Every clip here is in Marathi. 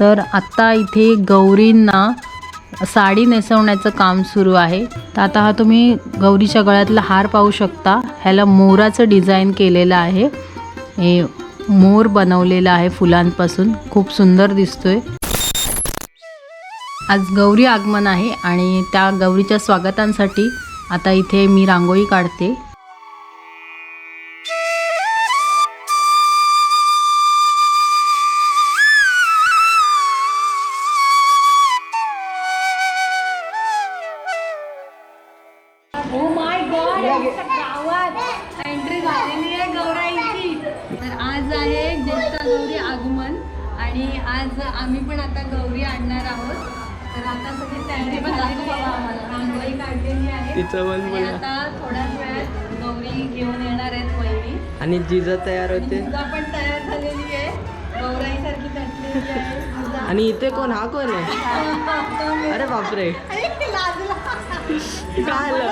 तर आत्ता इथे गौरींना साडी नेसवण्याचं काम सुरू आहे. तर आता हा तुम्ही गौरीच्या गळ्यातला हार पाहू शकता. ह्याला मोराचं डिझाईन केलेलं आहे. हे मोर बनवलेला आहे फुलांपासून. खूप सुंदर दिसतोय. आज गौरी आगमन आहे आणि त्या गौरीच्या स्वागतांसाठी आता इथे मी रांगोळी काढते. आज आम्ही पण आता गौरी आणणार आहोत. तर आता सगळी तयारी पण आम्हाला. रांगोळी काढलेली आहे. आणि. आता थोड्याच वेळात गौरी घेऊन येणार आहेत पहिली आणि जिजा तयार होते. जिजा पण तयार झालेली आहे. गौराईसारखी नटलेली आहे. आणि इथे कोण? हा कोण आहे? अरे बापरे. काय आलं?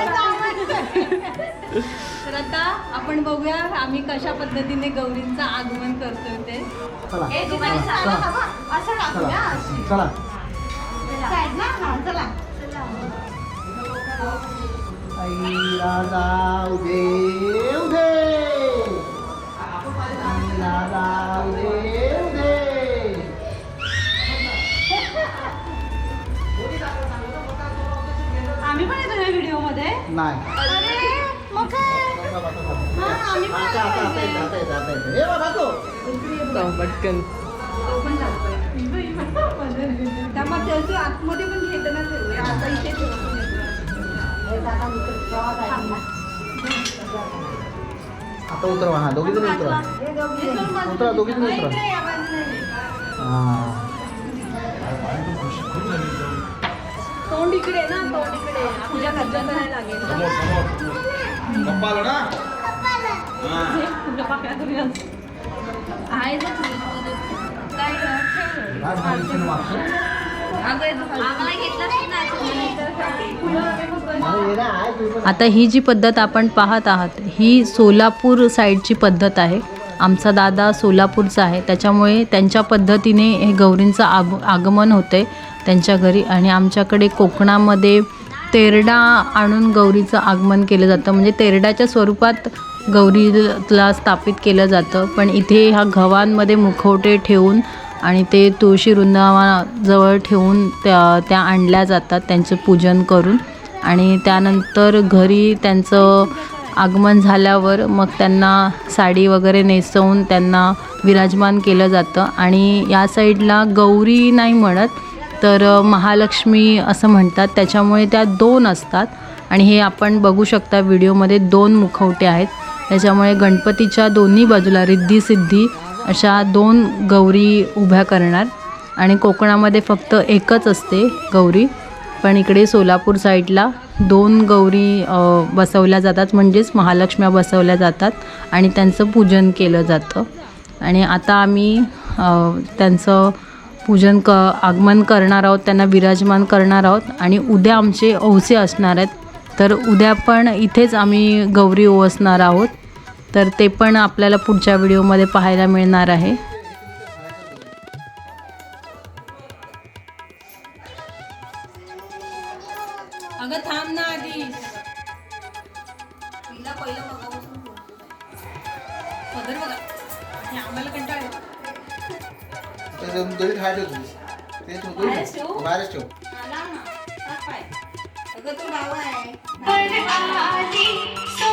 तर आता आपण बघूया आम्ही कशा पद्धतीने गौरींचं आगमन करतोय ते. ए, तुम्हाला साला हवा? असं टाकूया, अशी. Side ना? हा, चला. आम्ही पण येतो व्हिडिओमध्ये नाही. अरे हा, आम्ही आतमध्ये पण घेताना ठेवूया आता इथे आता उतरवा हा दोघी जण उतरा उतरा दोघी जण उतरा तोंड इकडे ना तोंड इकडे तुझ्या घरच्या करायला लागेल आहे ना? आता ही जी पद्धत आपण पाहत आहात ही सोलापूर साईडची पद्धत आहे. आमचा दादा सोलापूरचा आहे. त्याच्यामुळे त्यांच्या पद्धतीने हे गौरींचं आग आगमन होते त्यांच्या घरी आणि आमच्याकडे कोकणामध्ये तेरडा आणून गौरीचं आगमन केलं जातं. म्हणजे तेरड्याच्या स्वरूपात गौरीला स्थापित केलं जातं. पण इथे ह्या घवांमध्ये मुखवटे ठेवून आणि ते तुळशी वृंदावाजवळ ठेवून त्या त्या आणल्या जातात त्यांचं पूजन करून. आणि त्यानंतर घरी त्यांचं आगमन झाल्यावर मग त्यांना साडी वगैरे नेसवून त्यांना विराजमान केलं जातं. आणि या साईडला गौरी नाही म्हणत तर महालक्ष्मी असं म्हणतात. त्याच्यामुळे त्या दोन असतात. आणि हे आपण बघू शकता व्हिडिओमध्ये दोन मुखवटे आहेत. त्याच्यामुळे गणपतीच्या दोन्ही बाजूला रिद्धी सिद्धी अशा दोन गौरी उभ्या करणार. आणि कोकणामध्ये फक्त एकच असते गौरी. पण इकडे सोलापूर साईडला दोन गौरी बसवल्या जातात. म्हणजेच महालक्ष्म्या बसवल्या जातात आणि त्यांचं पूजन केलं जातं. आणि आता आम्ही त्यांचं पूजन क आगमन करणार आहोत त्यांना विराजमान करणार आहोत. आणि उद्या आमचे औसे असणार आहेत. तर उद्या पण इथेच आम्ही गौरी ओवसणार आहोत तर ते पण आपल्याला पुढच्या व्हिडिओमध्ये पाहायला मिळणार आहे अगं थांब ना आधी तिला पहिलं बघापासून पदर बघा हे आम्हाला कंटाळ येतो. त्याचं दोरी खायला ठेव तुम्ही. ते ठेव, दोरी बाहेरच ठेव. ठेवू? बाहेरच ठेव आला ना टाक पाय. अगं तू डावा आहे पर आदि सो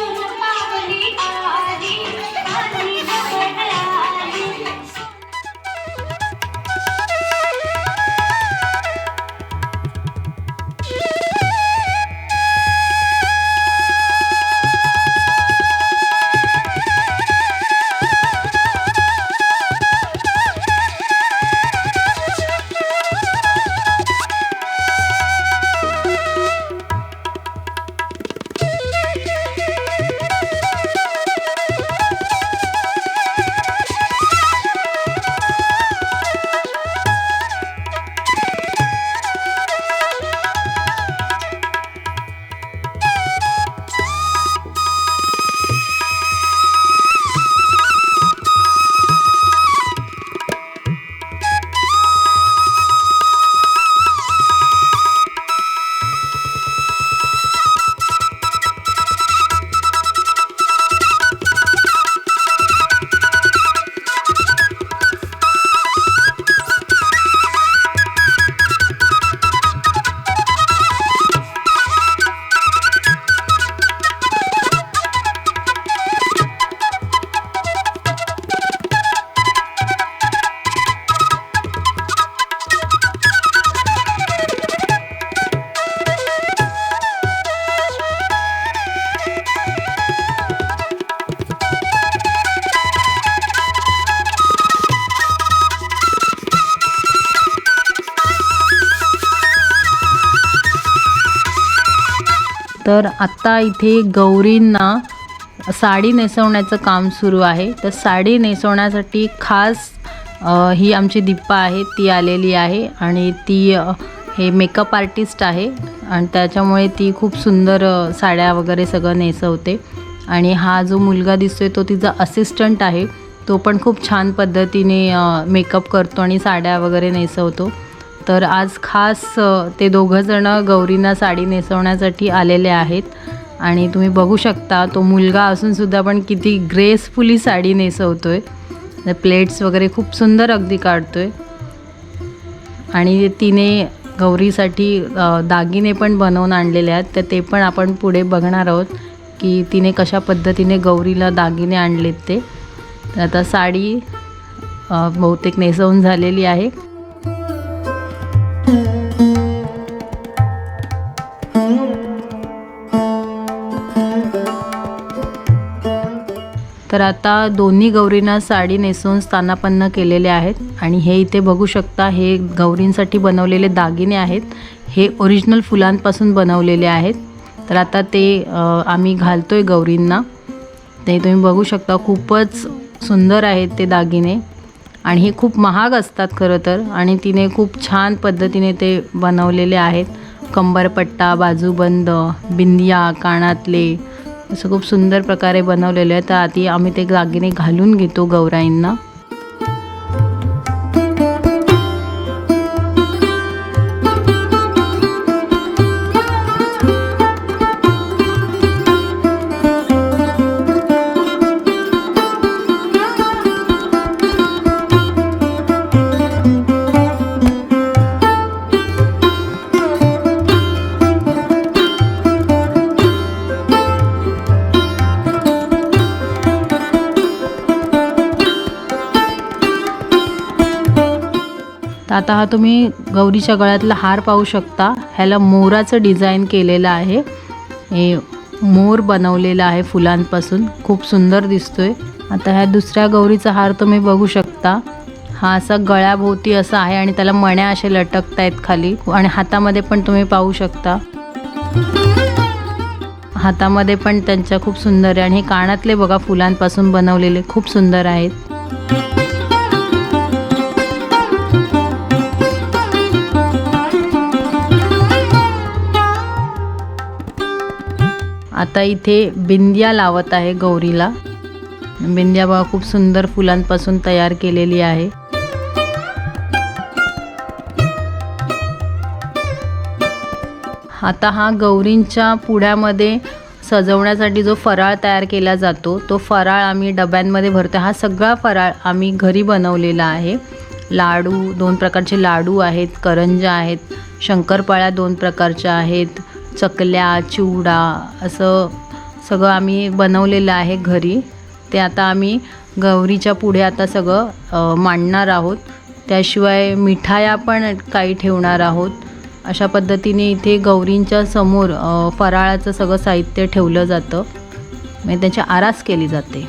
तर आत्ता इथे गौरींना साडी नेसवण्याचं काम सुरू आहे. तर साडी नेसवण्यासाठी खास ही आमची दीप्पा आहे ती आलेली आहे आणि ती हे मेकअप आर्टिस्ट आहे आणि त्याच्यामुळे ती खूप सुंदर साड्या वगैरे सगळं नेसवते. आणि हा जो मुलगा दिसतोय तो तिचा असिस्टंट आहे. तो पण खूप छान पद्धतीने मेकअप करतो आणि साड्या वगैरे नेसवतो. तर आज खास ते दोघंजणं गौरींना साडी नेसवण्यासाठी आलेले आहेत. आणि तुम्ही बघू शकता तो मुलगा असूनसुद्धा पण किती ग्रेसफुली साडी नेसवतो आहे प्लेट्स वगैरे खूप सुंदर अगदी काढतो आहे आणि तिने गौरीसाठी दागिने पण बनवून आणलेले आहेत तर ते पण आपण पुढे बघणार आहोत की तिने कशा पद्धतीने गौरीला दागिने आणलेत ते. तर आता साडी बहुतेक नेसवून झालेली आहे. तर आता दोन्ही गौरींना साडी नेसून स्थानापन्न केलेले आहेत. आणि हे इथे बघू शकता हे गौरींसाठी बनवलेले दागिने आहेत. हे ओरिजिनल फुलांपासून बनवलेले आहेत. तर आता ते आम्ही घालतो आहे गौरींना. ते तुम्ही बघू शकता खूपच सुंदर आहेत ते दागिने. आणि हे खूप महाग असतात खरं तर. आणि तिने खूप छान पद्धतीने ते बनवलेले आहेत. कंबरपट्टा बाजूबंद बिंदिया कानातले असं खूप सुंदर प्रकारे बनवलेलं आहे. तर आधी आम्ही ते दागिने घालून घेतो गौराईंना. तर आता हा तुम्ही गौरीच्या गळ्यातला हार पाहू शकता. ह्याला मोराचं डिझाईन केलेलं आहे. हे मोर बनवलेलं आहे फुलांपासून. खूप सुंदर दिसतोय. आता ह्या दुसऱ्या गौरीचा हार तुम्ही बघू शकता. हा असा गळ्याभोवती असा आहे आणि त्याला मण्या असे लटकत आहेत खाली आणि हातामध्ये पण तुम्ही पाहू शकता. हातामध्ये पण त्यांच्या खूप सुंदर आहे आणि हे कानातले बघा फुलांपासून बनवलेले खूप सुंदर आहेत. आता इथे बिंदिया लावत आहे गौरीला. बिंदिया बघा खूप सुंदर फुलांपासून तयार केलेली आहे. आता हा गौरींच्या पुढ्यामध्ये सजवण्यासाठी जो फराळ तयार केला जातो तो फराळ आम्ही डब्यांमध्ये भरतो हा सगळा फराळ आम्ही घरी बनवलेला आहे. लाडू दोन प्रकारचे लाडू आहेत करंजा आहेत शंकरपाळ्या दोन प्रकारच्या आहेत चकल्या चिवडा असं सगळं आम्ही बनवलेलं आहे घरी. ते आता आम्ही गौरीच्या पुढे आता सगळं मांडणार आहोत. त्याशिवाय मिठाया पण काही ठेवणार आहोत. अशा पद्धतीने इथे गौरींच्या समोर फराळाचं सगळं साहित्य ठेवलं जातं. म्हणजे त्यांची आरास केली जाते.